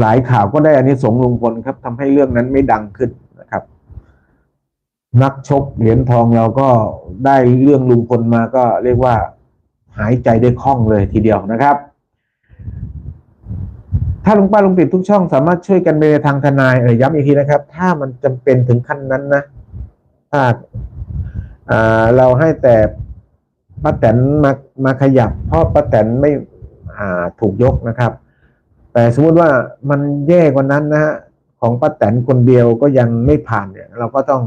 หลายข่าวก็ได้อันนี้สงส์ลุงพลครับทำให้เรื่องนั้นไม่ดังขึ้นนะครับ นักชกเหรียญทองเราก็ได้เรื่องลุงพลมาก็เรียกว่าหายใจได้คล่องเลยทีเดียวนะครับ ถ้าลุงป้าลุงปิดทุกช่องสามารถช่วยกันไปในทางทนายเอ่ยย้ำอีกทีนะครับ ถ้ามันจำเป็นถึงขั้นนั้นนะถ้าเราให้แต่ป้าแตนมามาขยับเพราะป้าแตนไม่ถูกยกนะครับ แต่สมมติว่ามันแย่กว่านั้นนะฮะของป้าแตนคนเดียวก็ยังไม่ผ่านเนี่ย เราก็ต้อง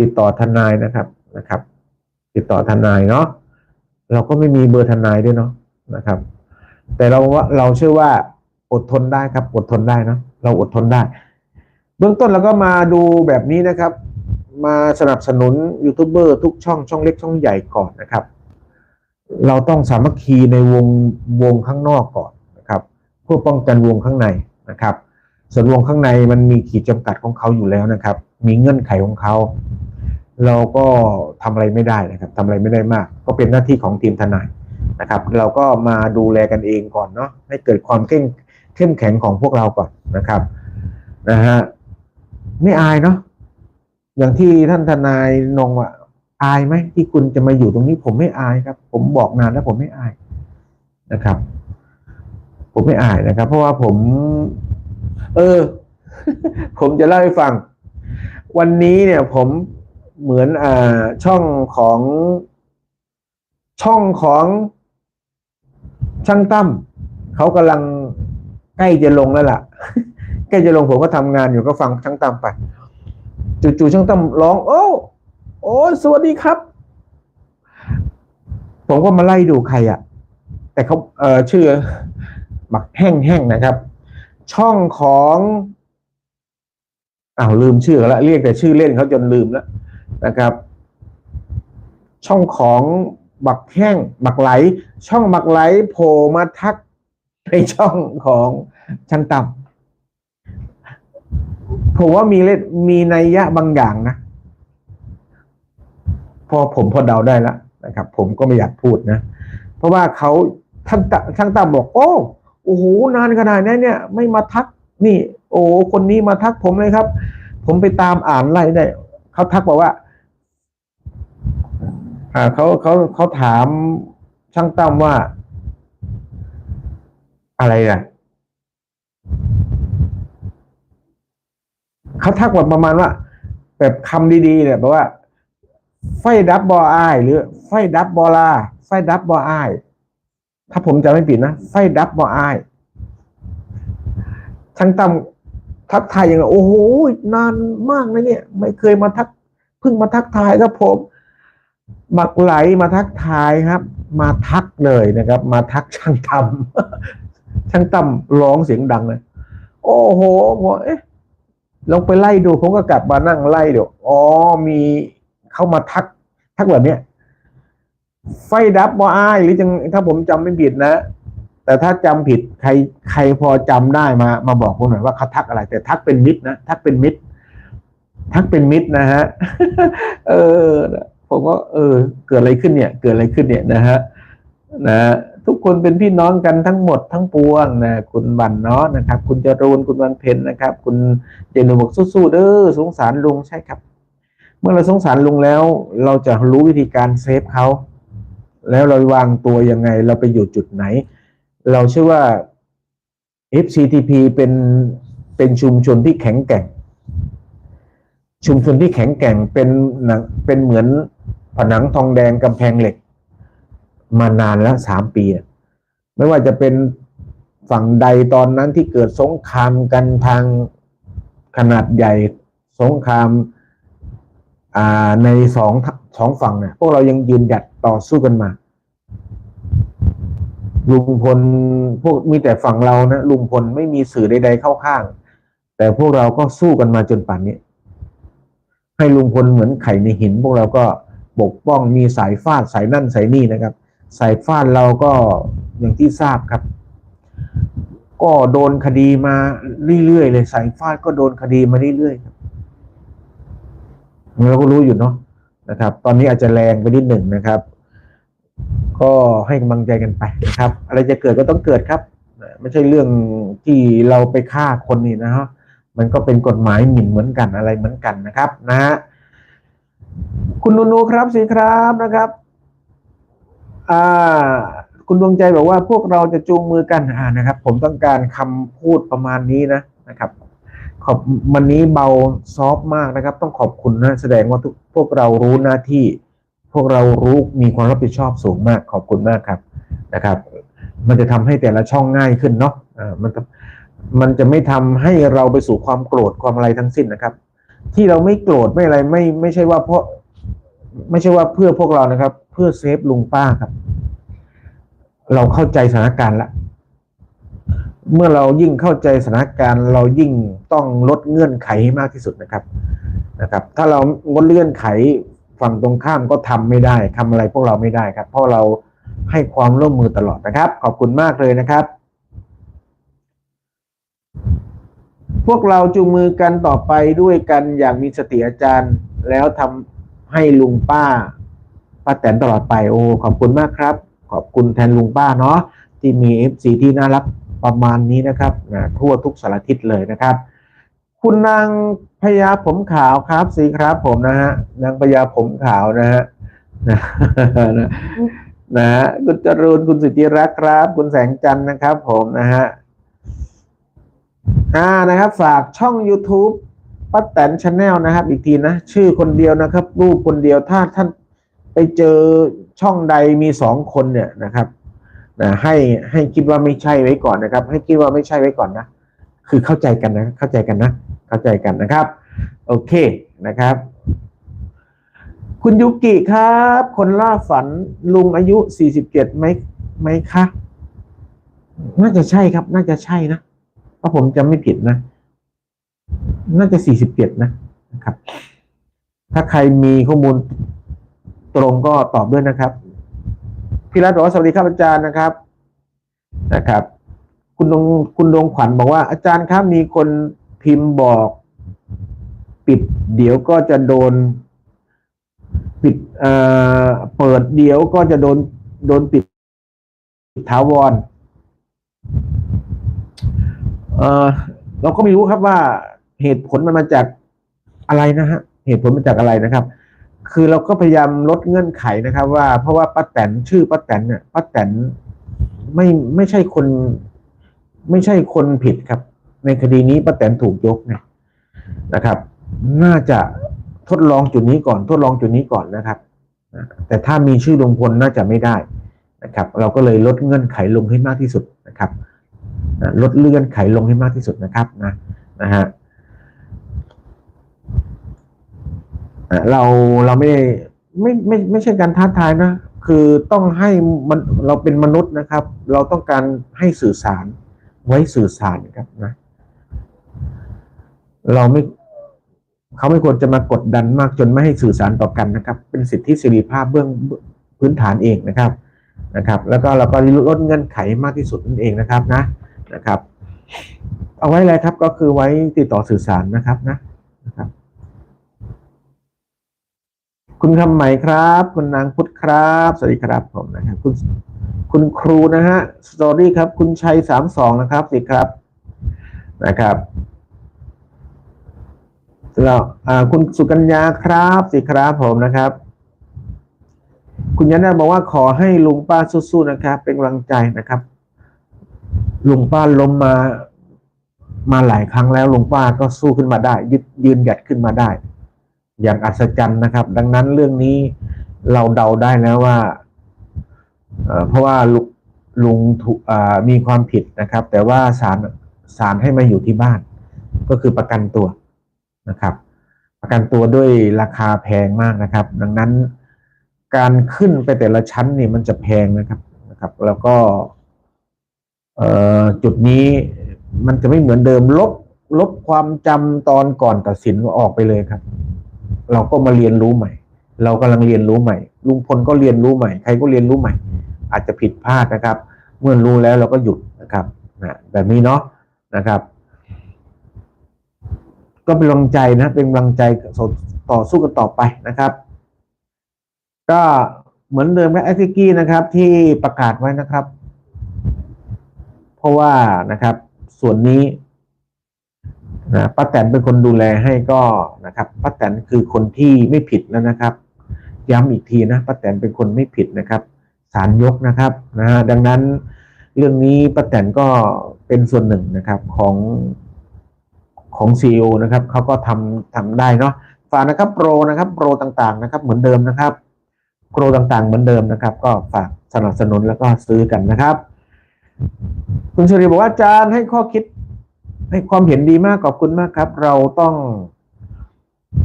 ติดต่อทนายนะครับนะครับ ติดต่อทนายเนาะเราก็ไม่มีเบอร์ทนายด้วยเนาะนะครับ แต่เราว่าเราเชื่อว่าอดทนได้ครับอดทนได้นะเราอดทนได้ เบื้องต้นเราก็มาดูแบบนี้นะครับ มาสนับสนุนยูทูบเบอร์ทุกช่องช่องเล็กช่องใหญ่ก่อนนะครับ เราต้องสามัคคีในวงวงข้างนอกก่อน เพื่อป้องกันวงข้างในนะครับ ส่วนวงข้างในมันมีขีดจำกัดของเขาอยู่แล้วนะครับ มีเงื่อนไขของเขา เราก็ทำอะไรไม่ได้นะครับทำอะไรไม่ได้มาก ก็เป็นหน้าที่ของทีมทนายนะครับ เราก็มาดูแลกันเองก่อนเนาะให้เกิดความเข้มเข้มแข็งของพวกเราก่อนนะครับนะฮะไม่อายเนาะอย่างที่ท่านทนายนงว่าอายไหมที่คุณจะมาอยู่ตรงนี้ผมไม่อายครับ ผมบอกนานแล้วผมไม่อายนะครับ ผมไม่อายนะครับ เพราะว่าผม เออ ผมจะเล่าให้ฟัง วันนี้เนี่ย ผมเหมือนอ่าช่องของช่องของช่างตั้มเขากำลังใกล้จะลงแล้วล่ะใกล้จะลงผมก็ทำงานอยู่ก็ฟังช่างตั้มไปจู่ๆช่างตั้มร้อง โอ้โอ้สวัสดีครับ ผมก็มาไล่ดูใครอะแต่เขาเอ่อชื่อ บักแห้งๆนะครับ ช่องของอ้าวลืมชื่อแล้วเรียกแต่ชื่อเล่นเขาจนลืมแล้วนะครับ ช่องของบักแห้งบักไหล ช่องบักไหลโผล่มาทักในช่องของช่างต่ำผมว่ามีเล่นมีนัยยะบางอย่างนะ พอผมพอเดาได้แล้วนะครับ ผมก็ไม่อยากพูดนะ เพราะว่าเขาท่านช่างต่ำบอก โอ้ โอ้โหนานขนาดนี้เนี่ย ไม่มาทักนี่ โอ้คนนี้มาทักผมเลยครับ ผมไปตามอ่านไล่ได้เขาทักบอกว่า อ่าเขาเขาเขาถามช่างตั้มว่า อะไรอะเขาทักแบบประมาณว่า แบบคำดีๆเนี่ยแบบว่า ไฟดับบออหรือ ไฟดับบอลา ไฟดับบออ ถ้าผมจะไม่ผิดนะ ไฟดับบออายช่างตั้มทักทายอย่างโอ้โหนานมากนะเนี่ย ไม่เคยมาทักเพิ่งมาทักทายครับผมบักไหลมาทักทายครับ มาทักเลยนะครับ มาทักช่างตำช่างตำร้องเสียงดังเลยโอ้โหผมเอ๊ะลองไปไล่ดูผมก็กลับมานั่งไล่เดูอ๋อมีเข้ามาทักทักแบบเนี้ย ไฟดับบออายหรือจังถ้าผมจำไม่ผิดนะ แต่ถ้าจำผิดใครใครพอจำได้มา มาบอกผมหน่อยว่าเขาทักอะไร แต่ทักเป็นมิตรนะทักเป็นมิตร ทักเป็นมิตรนะฮะเออ ผมก็เออ เกิดอะไรขึ้นเนี่ย เกิดอะไรขึ้นเนี่ยนะฮะนะทุกคนเป็นพี่น้องกันทั้งหมดทั้งปวงนะคุณวันเนาะนะครับ คุณจรูนคุณวันเพ็ญนะครับ คุณเจนุบอกสู้ๆเด้อสงสารลุงใช่ครับ เมื่อเราสงสารลุงแล้ว เราจะรู้วิธีการเซฟเขา แล้วเราวางตัวยังไง เราไปอยู่จุดไหน เราเชื่อว่า FCTP เป็นเป็นชุมชนที่แข็งแกร่ง ชุมชนที่แข็งแกร่งเป็นหนังเป็นเหมือนผนังทองแดงกำแพงเหล็ก มานานแล้วสามปี ไม่ว่าจะเป็นฝั่งใดตอนนั้นที่เกิดสงครามกันทางขนาดใหญ่สงคราม ในสองสองฝั่งเนี่ยพวกเรายังยืนหยัดต่อสู้กันมา ลุงพลพวกมีแต่ฝั่งเรานะลุงพลไม่มีสื่อใดๆเข้าข้าง แต่พวกเราก็สู้กันมาจนป่านนี้ให้ลุงพลเหมือนไข่ในหิน พวกเราก็ปกป้องมีสายฟาดสายนั่นสายนี่นะครับ สายฟาดเราก็อย่างที่ทราบครับ ก็โดนคดีมาเรื่อยๆเลยสายฟาดก็โดนคดีมาเรื่อยๆครับ เราก็รู้อยู่เนาะนะครับ ตอนนี้อาจจะแรงไปนิดหนึ่งนะครับ ก็ให้กำลังใจกันไปนะครับ อะไรจะเกิดก็ต้องเกิดครับ ไม่ใช่เรื่องที่เราไปฆ่าคนนี่นะฮะมันก็เป็นกฎหมายหมิ่นเหมือนกันอะไรเหมือนกันนะครับ นะฮะคุณนูนูครับสิครับนะครับ อ่า คุณดวงใจบอกว่าพวกเราจะจูงมือกันอ่านะครับ ผมต้องการคำพูดประมาณนี้นะนะครับ ขอบวันนี้เบาซอฟมากนะครับ ต้องขอบคุณนะ แสดงว่าทุกพวกเรารู้หน้าที่ พวกเรารู้มีความรับผิดชอบสูงมาก ขอบคุณมากครับนะครับ มันจะทำให้แต่ละช่องง่ายขึ้นเนาะอ่ามันมันจะไม่ทำให้เราไปสู่ความโกรธความอะไรทั้งสิ้นนะครับ ที่เราไม่โกรธไม่อะไรไม่ไม่ใช่ว่าเพราะไม่ใช่ว่าเพื่อพวกเรานะครับ เพื่อเซฟลุงป้าครับ เราเข้าใจสถานการณ์ละ เมื่อเรายิ่งเข้าใจสถานการณ์ เรายิ่งต้องลดเงื่อนไขให้มากที่สุดนะครับนะครับ ถ้าเรางดเงื่อนไขฝั่งตรงข้ามก็ทำไม่ได้ทำอะไรพวกเราไม่ได้ครับ เพราะเราให้ความร่วมมือตลอดนะครับ ขอบคุณมากเลยนะครับ พวกเราจูงมือกันต่อไปด้วยกันอย่างมีสติอาจารย์ แล้วทำให้ลุงป้าป้าแตนตลอดไปโอ้ขอบคุณมากครับ ขอบคุณแทนลุงป้าเนาะที่มีเอฟซีที่น่ารัก ประมาณนี้นะครับนะทั่วทุกสารทิศเลยนะครับ คุณนางพญาผมขาวครับสีครับผมนะฮะนางพญาผมขาวนะฮะนะนะฮะคุณจรูนคุณสุจิรักครับ คุณแสงจันทร์นะครับ ผมนะฮะอ่านะครับ ฝากช่อง YouTube ป้าแตนชาแนลนะครับ อีกทีนะ ชื่อคนเดียวนะครับ รูปคนเดียวถ้าท่านไปเจอช่องใดมีสองคนเนี่ยนะครับ นะให้ให้คิดว่าไม่ใช่ไว้ก่อนนะครับ ให้คิดว่าไม่ใช่ไว้ก่อนนะ คือเข้าใจกันนะเข้าใจกันนะ เข้าใจกันนะครับ โอเคนะครับ คุณยุกิครับ คนล่าฝันลุงอายุสี่สิบเจ็ดไหมไหมคะน่าจะใช่ครับ น่าจะใช่นะถ้าะผมจำไม่ผิดนะ น่าจะสี่สิบเจ็ดนะนะครับ ถ้าใครมีข้อมูลตรงก็ตอบด้วยนะครับ พี่รัตน์บอกว่าสวัสดีครับอาจารย์นะครับนะครับ คุณดงคุณดงขวัญบอกว่าอาจารย์ครับมีคนพิมพ์บอก ปิดเดี๋ยวก็จะโดน ปิดเอ่อเปิดเดี๋ยวก็จะโดนโดนปิดถาวรเออเราก็ไม่รู้ครับว่าเหตุผลมันมาจากอะไรนะฮะ เหตุผลมาจากอะไรนะครับ คือเราก็พยายามลดเงื่อนไขนะครับว่าเพราะว่าป้าแตนชื่อป้าแตนเนี่ยป้าแตนไม่ไม่ใช่คน ไม่ใช่คนผิดครับ ในคดีนี้ป้าแตนถูกยกเนี่ยนะครับ น่าจะทดลองจุดนี้ก่อน ทดลองจุดนี้ก่อนนะครับ แต่ถ้ามีชื่อลุงพลน่าจะไม่ได้นะครับ เราก็เลยลดเงื่อนไขลงให้มากที่สุดนะครับลดเลื่อนไขลงให้มากที่สุดนะครับนะนะฮะอะ เราเราไม่ได้ไม่ไม่ไม่ใช่การท้าทายนะ คือต้องให้มันเราเป็นมนุษย์นะครับ เราต้องการให้สื่อสารไว้สื่อสารครับนะ เราไม่เขาไม่ควรจะมากดดันมากจนไม่ให้สื่อสารต่อกันนะครับ เป็นสิทธิเสรีภาพเบื้องพื้นฐานเองนะครับนะครับ แล้วก็เราก็ลดเงื่อนไขมากที่สุดนั่นเองนะครับนะนะครับ เอาไว้อะไรครับก็คือไว้ติดต่อสื่อสารนะครับนะนะครับ คุณคำใหม่ครับ คุณนางพุทธครับ สวัสดีครับผมนะครับคุณคุณครูนะฮะสตอรี่ครับ คุณชัยสามสองนะครับสิครับนะครับแล้วอ่าคุณสุกัญญาครับสิครับผมนะครับ คุณยันนาบอกว่าขอให้ลุงป้าสู้ๆนะครับ เป็นกำลังใจนะครับ ลุงป้าล้มมามาหลายครั้งแล้วลุงป้าก็สู้ขึ้นมาได้ยึดยืนหยัดขึ้นมาได้ อย่างอัศจรรย์นะครับ ดังนั้นเรื่องนี้เราเดาได้แล้วว่าเพราะว่าลุลุงมีความผิดนะครับ แต่ว่าศาลศาลให้มาอยู่ที่บ้าน ก็คือประกันตัวนะครับ ประกันตัวด้วยราคาแพงมากนะครับ ดังนั้นการขึ้นไปแต่ละชั้นนี่มันจะแพงนะครับนะครับ แล้วก็จุดนี้มันจะไม่เหมือนเดิมลบลบความจำตอนก่อนตัดสินก็ออกไปเลยครับ เราก็มาเรียนรู้ใหม่ เรากำลังเรียนรู้ใหม่ ลุงพลก็เรียนรู้ใหม่ ใครก็เรียนรู้ใหม่ อาจจะผิดพลาดนะครับ เมื่อรู้แล้วเราก็หยุดนะครับนะแบบนี้เนาะนะครับ ก็เป็นกำลังใจนะ เป็นกำลังใจต่อสู้กันต่อไปนะครับ ก็เหมือนเดิมกับแอคทิกี้นะครับ ที่ประกาศไว้นะครับผราะว่านะครับ ส่วนนี้ นะป้าแตนเป็นคนดูแลให้ก็นะครับป้าแตนคือคนที่ไม่ผิดแล้วนะครับ ย้ำอีกทีนะป้าแตนเป็นคนไม่ผิดนะครับศาลยกนะครับนะฮะดังนั้นเรื่องนี้ป้าแตนก็เป็นส่วนหนึ่งนะครับของของซีอนะครับเขาก็ทำทำได้เนาะฝากนะครับโปรนะครับโปรต่างๆนะครับเหมือนเดิมนะครับโปรต่างๆเหมือนเดิมนะครับ ก็ฝากสนับสนุนแล้วก็ซื้อกันนะครับ คุณสุริบอกว่าอาจารย์ให้ข้อคิด ให้ความเห็นดีมากขอบคุณมากครับ เราต้อง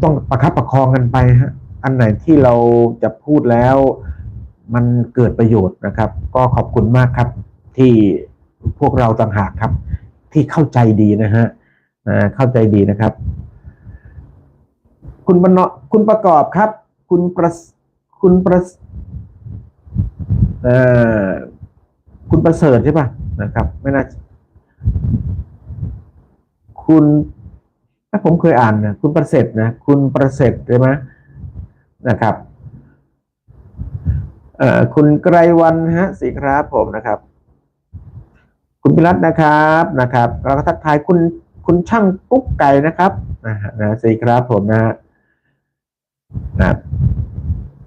ต้องประคับประคองกันไปฮะอันไหนที่เราจะพูดแล้ว มันเกิดประโยชน์นะครับ ก็ขอบคุณมากครับ ที่พวกเราต่างหากครับ ที่เข้าใจดีนะฮะเข้าใจดีนะครับ คุณบรรณคุณประกอบครับ คุณประคุณประคุณประเสริฐใช่ปะนะครับ ไม่น่า คุณถ้าผมเคยอ่านนะคุณประเสริฐนะคุณประเสริฐใช่ไหมนะครับเอ่อคุณไกรวันฮะสีครับผมนะครับ คุณพิรัตนะครับนะครับเราก็ทักทายคุณคุณช่างกุ๊กไก่นะครับนะฮะนะสีครับผมนะฮะนะ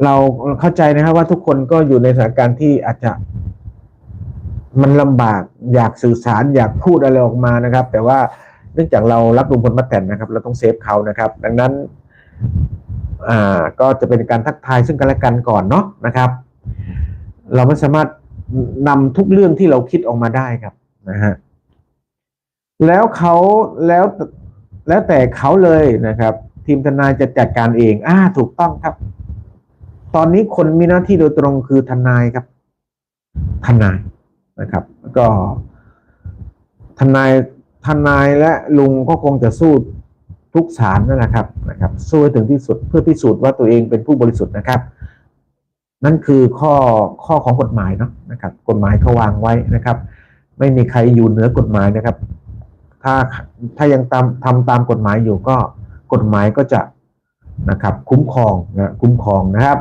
เราเข้าใจนะครับว่าทุกคนก็อยู่ในสถานการณ์ที่อาจจะมันลำบากอยากสื่อสารอยากพูดอะไรออกมานะครับ แต่ว่า เนื่องจากเรารับลุงพลมาแต่นนะครับ เราต้องเซฟเขานะครับ ดังนั้นอ่าก็จะเป็นการทักทายซึ่งกันและกันก่อนเนาะนะครับ เราไม่สามารถนำทุกเรื่องที่เราคิดออกมาได้ครับนะฮะแล้วเขาแล้วแล้วแต่เขาเลยนะครับ ทีมทนายจะจัดการเอง อ่า ถูกต้องครับ ตอนนี้คนมีหน้าที่โดยตรงคือทนายครับ ทนายนะครับ ก็ทนาย ทนายและลุงก็คงจะสู้ทุกศาลนั่นแหละครับนะครับ สู้ให้ถึงที่สุดเพื่อพิสูจน์ว่าตัวเองเป็นผู้บริสุทธิ์นะครับ นั่นคือข้อข้อของกฎหมายเนาะนะครับ กฎหมายเขาวางไว้นะครับ ไม่มีใครอยู่เหนือกฎหมายนะครับ ถ้าถ้ายังตามทำตามกฎหมายอยู่ก็กฎหมายก็จะนะครับ คุ้มครองนะคุ้มครองนะครับ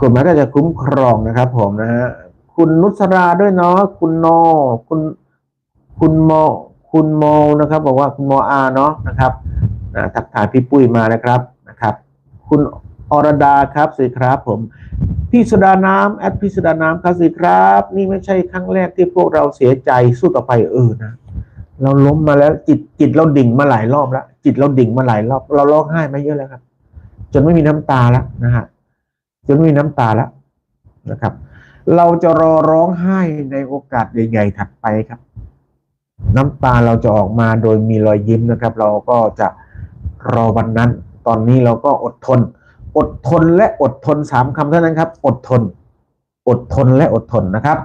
กฎหมายก็จะคุ้มครองนะครับ ผมนะฮะคุณนุสราด้วยเนาะคุณโนคุณคุณโมคุณโมนะครับ บอกว่าคุณโมอาเนาะนะครับนะทักทายพี่ปุ้ยมานะครับนะครับ คุณอรดาครับสวัสดีครับ ผมพี่สุดาน้ำแอดพี่สุดาน้ำครับสวัสดีครับ นี่ไม่ใช่ครั้งแรกที่พวกเราเสียใจสู้ต่อไปเออนะเราล้มมาแล้วจิตจิตเราดิ่งมาหลายรอบแล้วจิตเราดิ่งมาหลายรอบ เราร้องไห้มาเยอะแล้วครับ จนไม่มีน้ำตาแล้วนะฮะ จนม่มีน้ำตาแล้วนะครับ เราจะรอร้องไห้ในโอกาสใหญ่ๆถัดไปครับ น้ำตาเราจะออกมาโดยมีรอยยิ้มนะครับ เราก็จะรอวันนั้น ตอนนี้เราก็อดทน อดทนและอดทนสามคำเท่านั้นครับ อดทน อดทนและอดทนนะครับ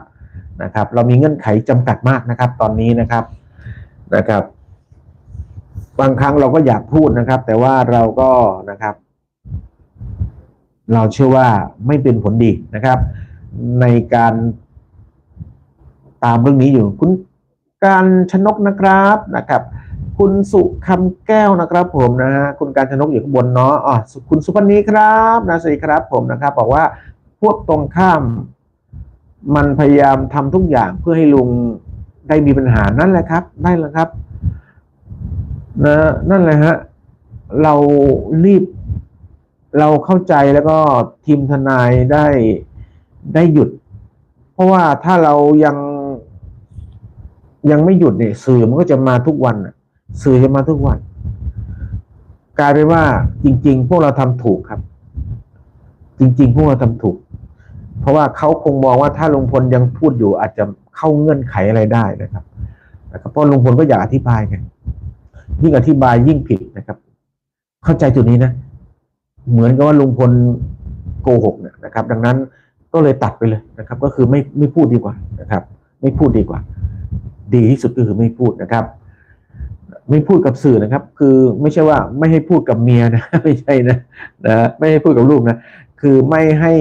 นะครับ เรามีเงื่อนไขจำกัดมากนะครับ ตอนนี้นะครับนะครับ บางครั้งเราก็อยากพูดนะครับ แต่ว่าเราก็นะครับ เราเชื่อว่าไม่เป็นผลดีนะครับ ในการตามเรื่องนี้อยู่ คุณการชนกนะครับนะครับ คุณสุคำแก้วนะครับผมนะฮะคุณการชนกอยู่ข้างบนเนาะอ๋อคุณสุพนีครับนะสวัสดีครับผมนะครับ บอกว่าพวกตรงข้าม มันพยายามทำทุกอย่างเพื่อให้ลุงได้มีปัญหานั่นแหละครับ ได้แล้วครับนะนั่นแหละฮะเรารีบ เราเข้าใจแล้วก็ทีมทนายได้ได้หยุด เพราะว่าถ้าเรายังยังไม่หยุดเนี่ยสื่อมันก็จะมาทุกวันสื่อจะมาทุกวัน กลายเป็นว่าจริง ๆ พวกเราทำถูกครับ จริง ๆ พวกเราทำถูก เพราะว่าเขาคงมองว่าถ้าลุงพลยังพูดอยู่อาจจะเข้าเงื่อนไขอะไรได้นะครับนะครับเพราะลุงพลก็อยากอธิบายไงยิ่งอธิบายยิ่งผิดนะครับ เข้าใจจุดนี้นะ เหมือนกับว่าลุงพลโกหกเนี่ยนะครับ ดังนั้นก็เลยตัดไปเลยนะครับ ก็คือไม่ไม่พูดดีกว่านะครับ ไม่พูดดีกว่า ดีที่สุดก็คือไม่พูดนะครับ ไม่พูดกับสื่อนะครับ คือไม่ใช่ว่าไม่ให้พูดกับเมียนะไม่ใช่นะนะไม่ให้พูดกับลูกนะคือไม่ให้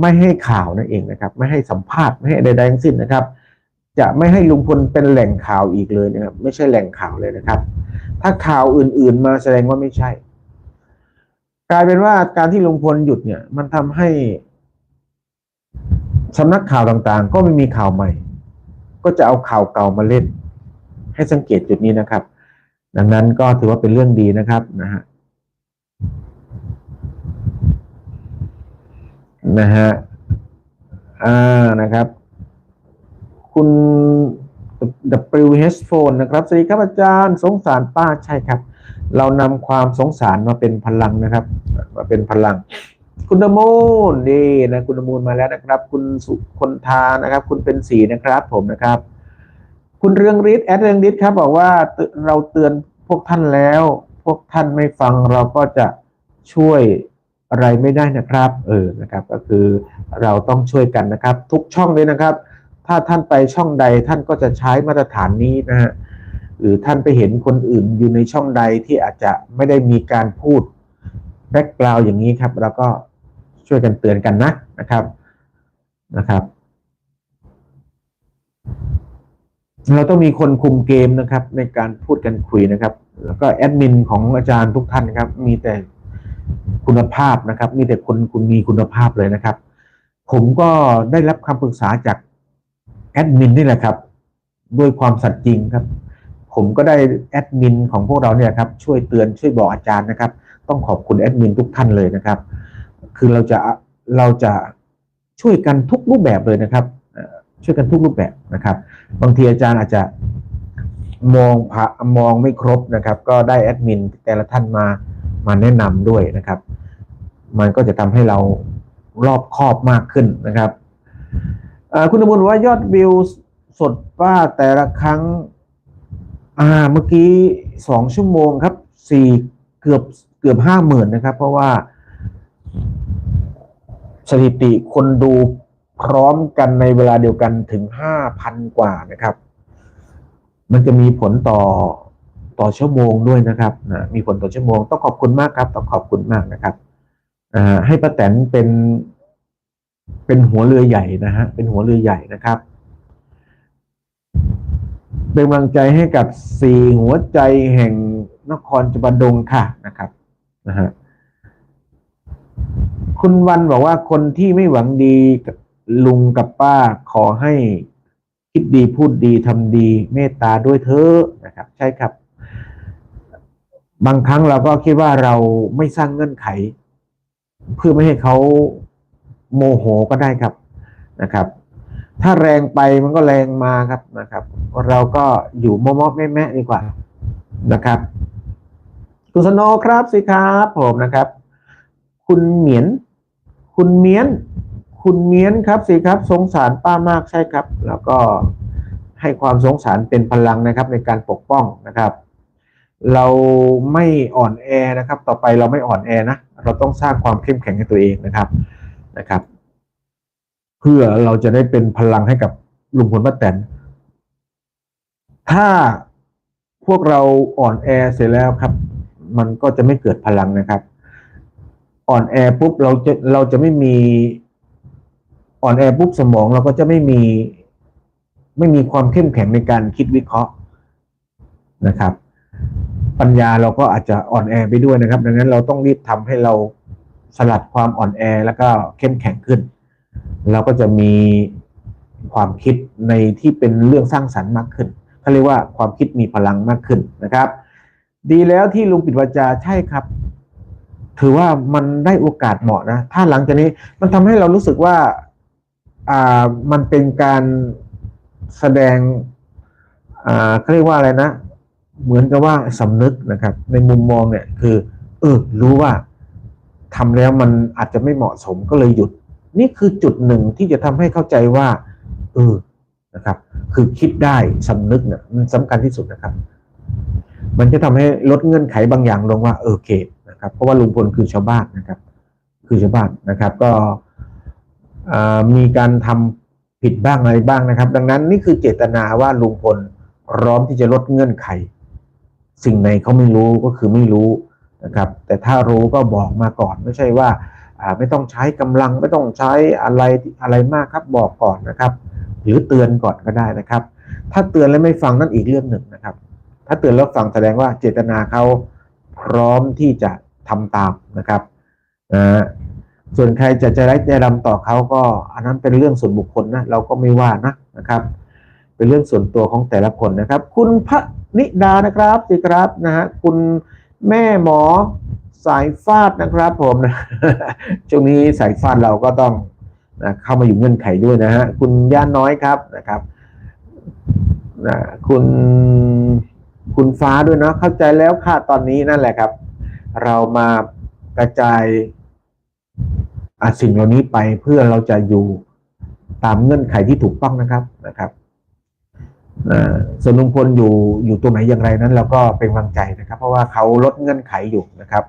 ไม่ให้ข่าวนั่นเองนะครับ ไม่ให้สัมภาษณ์ไม่ให้ใดๆทั้งสิ้นนะครับ จะไม่ให้ลุงพลเป็นแหล่งข่าวอีกเลยนะครับ ไม่ใช่แหล่งข่าวเลยนะครับ ถ้าข่าวอื่นๆ มาแสดงว่าไม่ใช่ กลายเป็นว่าการที่ลุงพลหยุดเนี่ย มันทำให้สำนักข่าวต่างๆ ก็ไม่มีข่าวใหม่ ก็จะเอาข่าวเก่ามาเล่น ให้สังเกตจุดนี้นะครับ ดังนั้นก็ถือว่าเป็นเรื่องดีนะครับนะฮะนะฮะอ่านะครับ คุณ WH Phone นะครับ สวัสดีครับอาจารย์ สงสารป้าใช่ครับ เรานำความสงสารมาเป็นพลังนะครับ มาเป็นพลัง คุณดมูลนี่นะคุณดมูลมาแล้วนะครับ คุณสุคนทานะครับ คุณเป็นสีนะครับ ผมนะครับ คุณเรืองฤทธิ์แอดเรืองฤทธิ์ครับ บอกว่าเตือนเราเตือนพวกท่านแล้ว พวกท่านไม่ฟังเราก็จะช่วยอะไรไม่ได้นะครับ เออนะครับ ก็คือเราต้องช่วยกันนะครับ ทุกช่องเลยนะครับ ถ้าท่านไปช่องใดท่านก็จะใช้มาตรฐานนี้นะฮะ หรือท่านไปเห็นคนอื่นอยู่ในช่องใดที่อาจจะไม่ได้มีการพูดแบ็กกราวอย่างนี้ครับ แล้วก็ช่วยกันเตือนกันนะนะครับนะครับ เราต้องมีคนคุมเกมนะครับ ในการพูดกันคุยนะครับ แล้วก็แอดมินของอาจารย์ทุกท่านครับ มีแต่คุณภาพนะครับ มีแต่คนคุณมีคุณภาพเลยนะครับ ผมก็ได้รับคำปรึกษาจากแอดมินนี่แหละครับ ด้วยความสัตย์จริงครับ ผมก็ได้แอดมินของพวกเราเนี่ยครับช่วยเตือนช่วยบอกอาจารย์นะครับ ต้องขอบคุณแอดมินทุกท่านเลยนะครับ คือเราจะเราจะช่วยกันทุกรูปแบบเลยนะครับช่วยกันทุกรูปแบบนะครับ บางทีอาจารย์อาจจะมองพะมองไม่ครบนะครับ ก็ได้แอดมินแต่ละท่านมามาแนะนำด้วยนะครับ มันก็จะทำให้เรารอบคอบมากขึ้นนะครับคุณอมุลว่ายอดวิวสดว่าแต่ละครั้ง อ่าเมื่อกี้สองชั่วโมงครับสี่เกือบเกือบห้าหมื่นนะครับ เพราะว่า สถิติคนดูพร้อมกันในเวลาเดียวกันถึงห้าพันกว่านะครับ มันจะมีผลต่อต่อชั่วโมงด้วยนะครับนะมีผลต่อชั่วโมง ต้องขอบคุณมากครับ ต้องขอบคุณมากนะครับอ่าให้ป้าแตนเป็นเป็นหัวเรือใหญ่นะฮะเป็นหัวเรือใหญ่นะครับ เป็นกำลังใจให้กับสี่หัวใจแห่งนครจบดงค่ะนะครับนะฮะคุณวันบอกว่าคนที่ไม่หวังดีลุงกับป้าขอให้คิดดีพูดดีทำดีเมตตาด้วยเถอะนะครับ ใช่ครับ บางครั้งเราก็คิดว่าเราไม่สร้างเงื่อนไข เพื่อไม่ให้เขาโมโหก็ได้ครับนะครับ ถ้าแรงไปมันก็แรงมาครับนะครับ เราก็อยู่มอมอแม่แม่ดีกว่านะครับ คุณสโนครับสิครับผมนะครับ คุณเหมียน คุณเมียน คุณเมียนครับสิครับ สงสารป้ามากใช่ครับ แล้วก็ให้ความสงสารเป็นพลังนะครับ ในการปกป้องนะครับ เราไม่อ่อนแอนะครับ ต่อไปเราไม่อ่อนแอนะเราต้องสร้างความเข้มแข็งให้ตัวเองนะครับนะครับ เพื่อเราจะได้เป็นพลังให้กับลุงพลป้าแตน ถ้าพวกเราอ่อนแอเสร็จแล้วครับ มันก็จะไม่เกิดพลังนะครับ อ่อนแอปุ๊บเราจะเราจะไม่มีอ่อนแอปุ๊บสมองเราก็จะไม่มีไม่มีความเข้มแข็งในการคิดวิเคราะห์นะครับ ปัญญาเราก็อาจจะอ่อนแอไปด้วยนะครับ ดังนั้นเราต้องรีบทำให้เราสลัดความอ่อนแอแล้วก็เข้มแข็งขึ้น เราก็จะมีความคิดในที่เป็นเรื่องสร้างสรรค์มากขึ้นเขาเรียกว่าความคิดมีพลังมากขึ้นนะครับ ดีแล้วที่ลุงปิดวาจาใช่ครับ ถือว่ามันได้โอกาสเหมาะนะ ถ้าหลังจากนี้มันทำให้เรารู้สึกว่าอ่ามันเป็นการแสดงอ่าเขาเรียกว่าอะไรนะ เหมือนกับว่าสำนึกนะครับ ในมุมมองเนี่ยคือ เออรู้ว่าทำแล้วมันอาจจะไม่เหมาะสมก็เลยหยุด นี่คือจุดหนึ่งที่จะทำให้เข้าใจว่าเออนะครับ คือคิดได้สำนึกเนี่ยมันสำคัญที่สุดนะครับ มันจะทำให้ลดเงื่อนไขบางอย่างลงว่าเออโอเคนะครับ เพราะว่าลุงพลคือชาวบ้านนะครับ คือชาวบ้านนะครับ ก็มีการทำผิดบ้างอะไรบ้างนะครับ ดังนั้นนี่คือเจตนาว่าลุงพลพร้อมที่จะลดเงื่อนไข สิ่งไหนเขาไม่รู้ก็คือไม่รู้นะครับ แต่ถ้ารู้ก็บอกมาก่อนไม่ใช่ว่า ไม่ต้องใช้กำลังไม่ต้องใช้อะไรอะไรมากครับบอกก่อนนะครับ หรือเตือนก่อนก็ได้นะครับ ถ้าเตือนแล้วไม่ฟังนั่นอีกเรื่องหนึ่งนะครับ ถ้าเตือนแล้วฟังแสดงว่าเจตนาเขาพร้อมที่จะทำตามนะครับนะส่วนใครจะใจร้ายใจดำต่อเขาก็ อันนั้นเป็นเรื่องส่วนบุคคลนะเราก็ไม่ว่านะนะครับ เป็นเรื่องส่วนตัวของแต่ละคนนะครับ คุณพระนิดานะครับสิครับนะฮะคุณแม่หมอ สายฟาดนะครับผมนะช่วงนี้สายฟาดเราก็ต้องนะเข้ามาอยู่เงื่อนไขด้วยนะฮะคุณย่าน้อยครับนะครับนะคุณคุณฟ้าด้วยเนาะเข้าใจแล้วค่ะตอนนี้นั่นแหละครับ เรามากระจายสิ่งเหล่านี้ไปเพื่อเราจะอยู่ตามเงื่อนไขที่ถูกต้องนะครับนะครับส่วนลุงพลอยู่อยู่ตรงไหนอย่างไรนั้น เราก็เป็นกำลังใจนะครับ เพราะว่าเขาลดเงื่อนไขอยู่นะครับ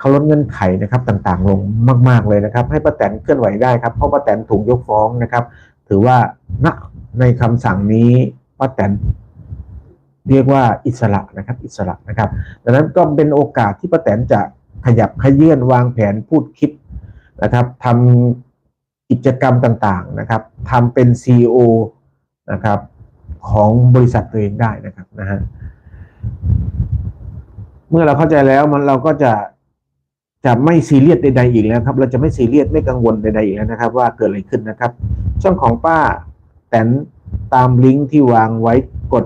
เขาลดเงื่อนไขนะครับต่างๆ ลงมากๆเลยนะครับ ให้ป้าแตนเคลื่อนไหวได้ครับเพราะป้าแตนถูกยกฟ้องนะครับ ถือว่าณในคำสั่งนี้ป้าแตนเรียกว่าอิสระนะครับ อิสระนะครับ ดังนั้นก็เป็นโอกาสที่ป้าแตนจะขยับขยื่นวางแผนพูดคิดนะครับทำกิจกรรมต่างๆนะครับทำเป็น CEO นะครับของบริษัทตัวเองได้นะครับนะฮะเมื่อเราเข้าใจแล้วมันเราก็จะ จะไม่ซีเรียสใดๆอีกแล้วครับ เราจะไม่ซีเรียสไม่กังวลใดๆอีกแล้วนะครับ ว่าเกิดอะไรขึ้นนะครับ ช่องของป้าแตนตามลิงก์ที่วางไว้กด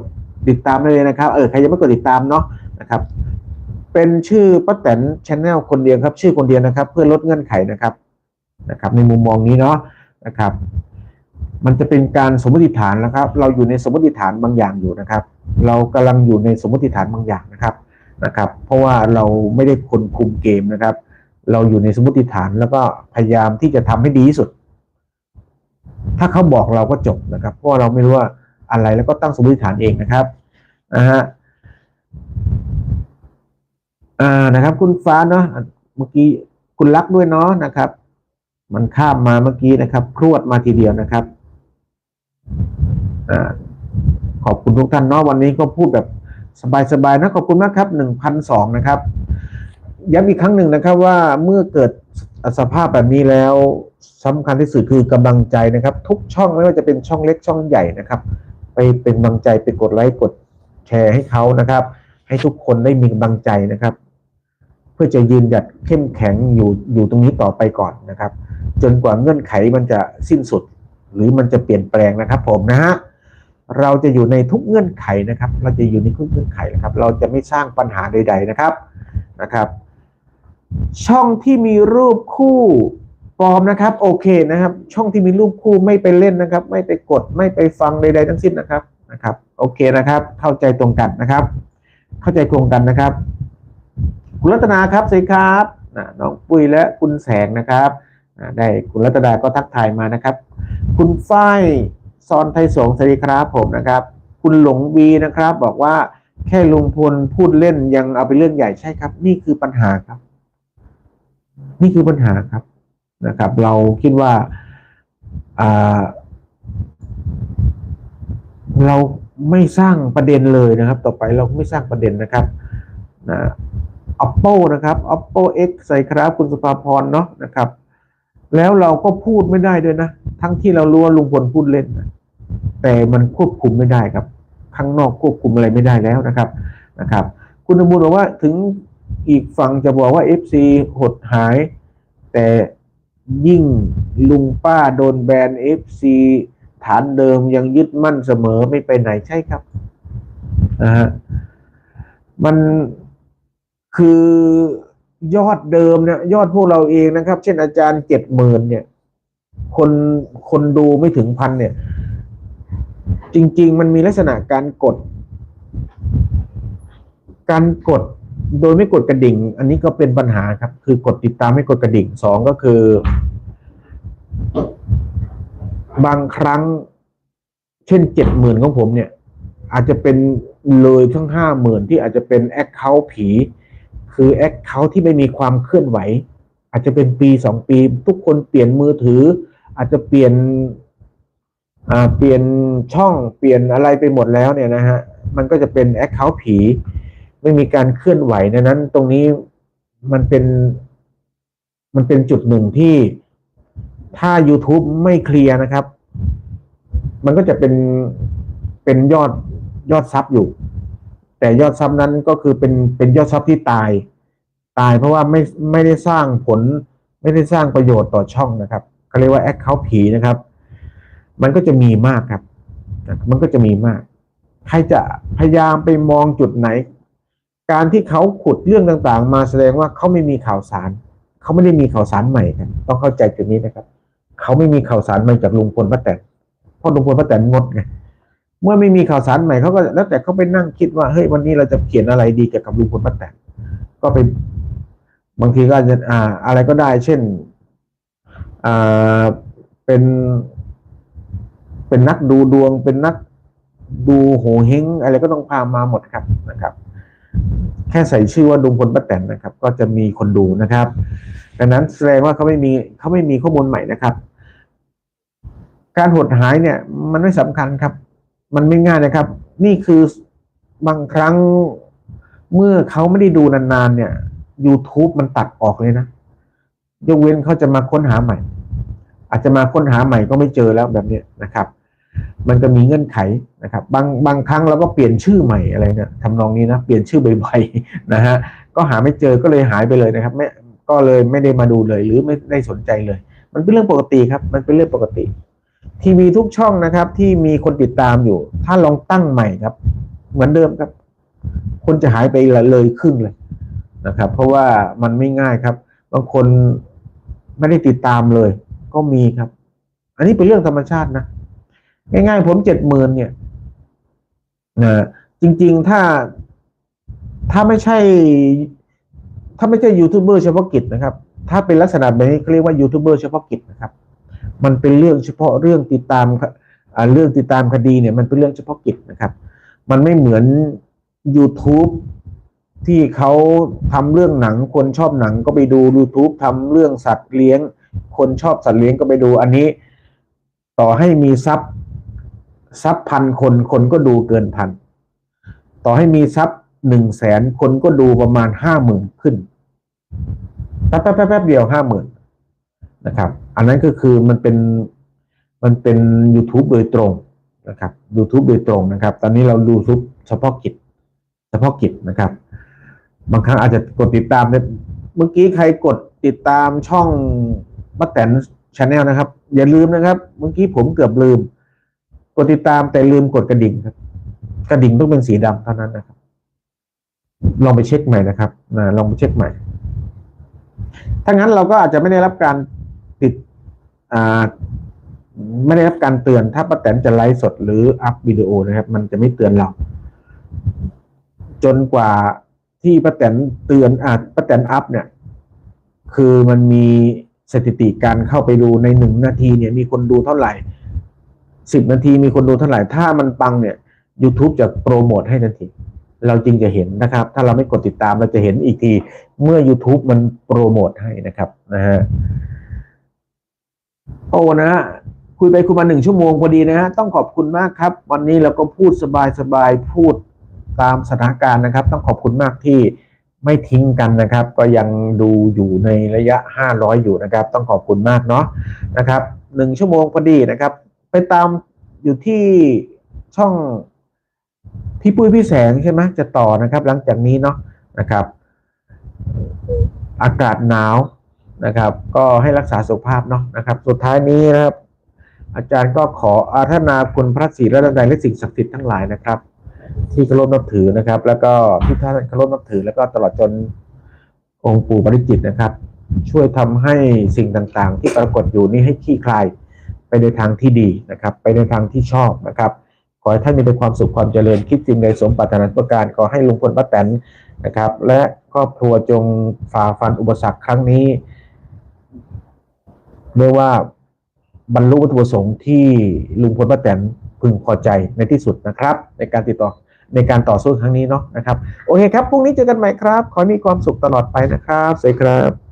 ติดตามได้เลยนะครับ เออใครยังไม่กดติดตามเนาะนะครับ เป็นชื่อป้าแตนชแนลคนเดียวครับ ชื่อคนเดียวนะครับ เพื่อลดเงื่อนไขนะครับนะครับ ในมุมมองนี้เนาะนะครับ มันจะเป็นการสมมติฐานนะครับ เราอยู่ในสมมติฐานบางอย่างอยู่นะครับ เรากำลังอยู่ในสมมติฐานบางอย่างนะครับ นะครับ เพราะว่าเราไม่ได้คนคุมเกมนะครับ เราอยู่ในสมมติฐานแล้วก็พยายามที่จะทำให้ดีที่สุด ถ้าเขาบอกเราก็จบนะครับ เพราะาเราไม่รู้ว่าอะไรแล้วก็ตั้งสมมติฐานเองนะครับนะฮะอ่านะครับ คุณฟ้าเนาะเมื่อกี้คุณรักด้วยเนาะนะครับ มันข้ามมาเมื่อกี้นะครับ ครวดมาทีเดียวนะครับอาขอบคุณทุกท่านเนาะวันนี้ก็พูดแบบ สบายๆนะขอบคุณมากครับหนึ่งพันสองนะครับย้ำอีกครั้งหนึ่งนะครับว่าเมื่อเกิดสภาพแบบนี้แล้วสำคัญที่สุดคือกำลังใจนะครับ ทุกช่องไม่ว่าจะเป็นช่องเล็กช่องใหญ่นะครับ ไปเป็นกำลังใจไปกดไลค์กดแชร์ให้เขานะครับ ให้ทุกคนได้มีกำลังใจนะครับ เพื่อจะยืนหยัดเข้มแข็งอยู่อยู่ตรงนี้ต่อไปก่อนนะครับ จนกว่าเงื่อนไขมันจะสิ้นสุด หรือมันจะเปลี่ยนแปลงนะครับ ผมนะฮะ เราจะอยู่ในทุกเงื่อนไขนะครับ เราจะอยู่ในทุกเงื่อนไขนะครับ เราจะไม่สร้างปัญหาใด ๆนะครับนะครับ ช่องที่มีรูปคู่ปลอมนะครับ โอเคนะครับ ช่องที่มีรูปคู่ไม่ไปเล่นนะครับ ไม่ไปกดไม่ไปฟังใด ๆ ทั้งสิ้นนะครับนะครับ โอเคนะครับ เข้าใจตรงกันนะครับ เข้าใจตรงกันนะครับ คุณรัตนาครับสวัสดีครับน,น้องปุ้ยและคุณแสงนะครับได้คุณรัตนาก็ทักทายมานะครับ คุณฝ้าย ซอนไทยสงสวัสดีครับผมนะครับ คุณหลงวีนะครับ บอกว่าแค่ลุงพลพูดเล่นยังเอาไปเรื่องใหญ่ใช่ครับ นี่คือปัญหาครับ นี่คือปัญหาครับนะครับ เราคิดว่าอ่าเราไม่สร้างประเด็นเลยนะครับ ต่อไปเราไม่สร้างประเด็นนะครับนะ oppo นะครับ oppo x ใส่ครับคุณสุภาพรเนาะนะครับ แล้วเราก็พูดไม่ได้ด้วยนะ ทั้งที่เรารู้ว่าลุงพลพูดเล่นนะแต่มันควบคุมไม่ได้ครับ ข้างนอกควบคุมอะไรไม่ได้แล้วนะครับนะครับ คุณอมูลบอกว่าถึงอีกฝั่งจะบอกว่า FC หดหาย แต่ยิ่งลุงป้าโดนแบน FC ฐานเดิมยังยึดมั่นเสมอไม่ไปไหนใช่ครับนะฮะมันคือ ยอดเดิมเนี่ยยอดพวกเราเองนะครับ เช่นอาจารย์เจ็ดหมื่นเนี่ย คนคนดูไม่ถึงพันเนี่ย จริง ๆ มันมีลักษณะการกด การกดโดยไม่กดกระดิ่ง อันนี้ก็เป็นปัญหาครับ คือกดติดตามไม่กดกระดิ่งสองก็คือ บางครั้ง เช่นเจ็ดหมื่นของผมเนี่ย อาจจะเป็นเลยทั้งห้าหมื่นที่อาจจะเป็นแอคเคาท์ผี คือแอคเคาท์ที่ไม่มีความเคลื่อนไหว อาจจะเป็นปีสองปี ทุกคนเปลี่ยนมือถือ อาจจะเปลี่ยนอ่าเปลี่ยนช่องเปลี่ยนอะไรไปหมดแล้วเนี่ยนะฮะมันก็จะเป็นแอคเคาท์ผี ไม่มีการเคลื่อนไหวดังนั้น ตรงนี้มันเป็น มันเป็นจุดหนึ่งที่ถ้า YouTube ไม่เคลียร์นะครับ มันก็จะเป็นเป็นยอดยอดซับอยู่ แต่ยอดซับนั้นก็คือเป็นเป็นยอดซับที่ตาย ตายเพราะว่าไม่ไม่ได้สร้างผล ไม่ได้สร้างประโยชน์ต่อช่องนะครับเขาเรียกว่าแอคเคาท์ผีนะครับ มันก็จะมีมากครับ มันก็จะมีมาก ใครจะพยายามไปมองจุดไหน การที่เขาขุดเรื่องต่างๆ มาแสดงว่าเขาไม่มีข่าวสาร เขาไม่ได้มีข่าวสารใหม่ครับต้องเข้าใจจุดนี้นะครับ เขาไม่มีข่าวสารใหม่จากลุงพลป้าแตนเพราะลุงพลป้าแตนงดไง เมื่อไม่มีข่าวสารใหม่เขาก็แล้วแต่เขาไปนั่งคิดว่าเฮ้ยวันนี้เราจะเขียนอะไรดีเกี่ยวกับลุงพลป้าแตนก็ไปบางทีก็จะอ่า อะไรก็ได้ เช่นอ่าเป็น เป็นนักดูดวง เป็นนักดูโหเฮงอะไรก็ต้องพามาหมดครับนะครับ แค่ใส่ชื่อว่าลุงพลป้าแตนนะครับ ก็จะมีคนดูนะครับดังนั้นแสดงว่าเขาไม่มีเขาไม่มีข้อมูลใหม่นะครับ การหดหายเนี่ย มันไม่สำคัญครับ มันไม่ง่ายนะครับ นี่คือบางครั้งเมื่อเขาไม่ได้ดูนานๆเนี่ย YouTube มันตัดออกเลยนะ ยกเว้นเขาจะมาค้นหาใหม่ อาจจะมาค้นหาใหม่ก็ไม่เจอแล้วแบบนี้นะครับ มันก็มีเงื่อนไขนะครับ บางบางครั้งเราก็เปลี่ยนชื่อใหม่อะไรเนี่ยทำนองนี้นะ เปลี่ยนชื่อบ่อยๆนะฮะ ก็หาไม่เจอก็เลยหายไปเลยนะครับ ไม่ก็เลยไม่ได้มาดูเลย หรือไม่ได้สนใจเลย มันเป็นเรื่องปกติครับ มันเป็นเรื่องปกติ ทีวีทุกช่องนะครับ ที่มีคนติดตามอยู่ ถ้าลองตั้งใหม่ครับ เหมือนเดิมครับ คนจะหายไปเลยครึ่งเลยนะครับ เพราะว่ามันไม่ง่ายครับ บางคนไม่ได้ติดตามเลย ก็มีครับ อันนี้เป็นเรื่องธรรมชาตินะง่ายๆผมเจ็ดหมื่นเนี่ยนะจริง ๆ ถ้าถ้าไม่ใช่ ถ้าไม่ใช่ยูทูบเบอร์เฉพาะกิจนะครับ ถ้าเป็นลักษณะแบบนี้เขาเรียกว่ายูทูบเบอร์เฉพาะกิจนะครับ มันเป็นเรื่องเฉพาะเรื่องติดตามเรื่องติดตามคดีเนี่ยมันเป็นเรื่องเฉพาะกิจนะครับ มันไม่เหมือน YouTube ที่เขาทำเรื่องหนังคนชอบหนังก็ไปดู YouTube ทำเรื่องสัตว์เลี้ยง คนชอบสัตว์เลี้ยงก็ไปดูอันนี้ ต่อให้มีซับซับพันคนคนก็ดูเกินพันต่อให้มีซับหนึ่งแสนคนก็ดูประมาณห้าหมื่นขึ้นแป๊บแป๊บแป๊บเดียวห้าหมื่นนะครับ อันนั้นก็คือมันเป็นมันเป็น YouTube โดยตรงนะครับ YouTube โดยตรงนะครับ ตอนนี้เราดูทุกเฉพาะกิจ เฉพาะกิจนะครับ บางครั้งอาจจะกดติดตามเนี่ยเมื่อกี้ใครกดติดตามช่องป้าแตนชาแนลนะครับ อย่าลืมนะครับ เมื่อกี้ผมเกือบลืม กดติดตามแต่ลืมกดกระดิ่งครับ กระดิ่งต้องเป็นสีดำเท่านั้นนะครับ ลองไปเช็คใหม่นะครับนะลองไปเช็คใหม่ถ้างั้นเราก็อาจจะไม่ได้รับการ ติดไม่ได้รับการเตือนถ้าป้าแตนจะไลฟ์สดหรืออัพวิดีโอนะครับ มันจะไม่เตือนเรา จนกว่าที่ป้าแตนเตือนอ่าป้าแตนอัพเนี่ย คือมันมีสถิติการเข้าไปดูในหนึ่งนาทีเนี่ย มีคนดูเท่าไหร่สิบนาทีมีคนดูเท่าไหร่ ถ้ามันปังเนี่ย YouTube จะโปรโมทให้ทันที เราจรึงจะเห็นนะครับ ถ้าเราไม่กดติดตามเราจะเห็นอีกที เมื่อ YouTube มันโปรโมทให้นะครับนะฮะ โอ้นะฮะคุยไปคุยมาหนึ่งชั่วโมงพอดีนะฮะต้องขอบคุณมากครับ วันนี้เราก็พูดสบายๆพูดตามสถานการณ์นะครับ ต้องขอบคุณมากที่ไม่ทิ้งกันนะครับ ก็ยังดูอยู่ในระยะ 500 อยู่นะครับ ต้องขอบคุณมากเนาะนะครับหนึ่งชั่วโมงพอดีนะครับ ไปตามอยู่ที่ช่องพี่ปุ้ยพี่แสงใช่ไหมจะต่อนะครับ หลังจากนี้เนาะนะครับ อากาศหนาว นะครับ ก็ให้รักษาสุขภาพเนาะนะครับ สุดท้ายนี้นะครับ อาจารย์ก็ขออาราธนาคุณพระศรีรัตนตรัยและสิ่งศักดิ์สิทธิ์ทั้งหลายนะครับ ที่เคารพนับถือนะครับ แล้วก็ที่ท่านเคารพนับถือ แล้วก็ตลอดจนองค์ปู่ปริจิตนะครับ ช่วยทำให้สิ่งต่างๆ ที่ปรากฏอยู่นี้ให้คลี่คลายไปในทางที่ดีนะครับ ไปในทางที่ชอบนะครับขอให้ท่านมีแต่ความสุขความเจริญคิดจริงในสมปรารถนาประการขอให้ลุงพลป้าแตนนะครับ และครอบครัวจงฝ่าฟันอุปสรรคครั้งนี้ เรียกว่าบรรลุวัตถุประสงค์ที่ลุงพลป้าแตนพึงพอใจในที่สุดนะครับ ในการติดต่อในการต่อสู้ครั้งนี้เนาะนะครับ โอเคครับพรุ่งนี้เจอกันใหม่ครับ ขอมีความสุขตลอดไปนะครับสวัสดีครับ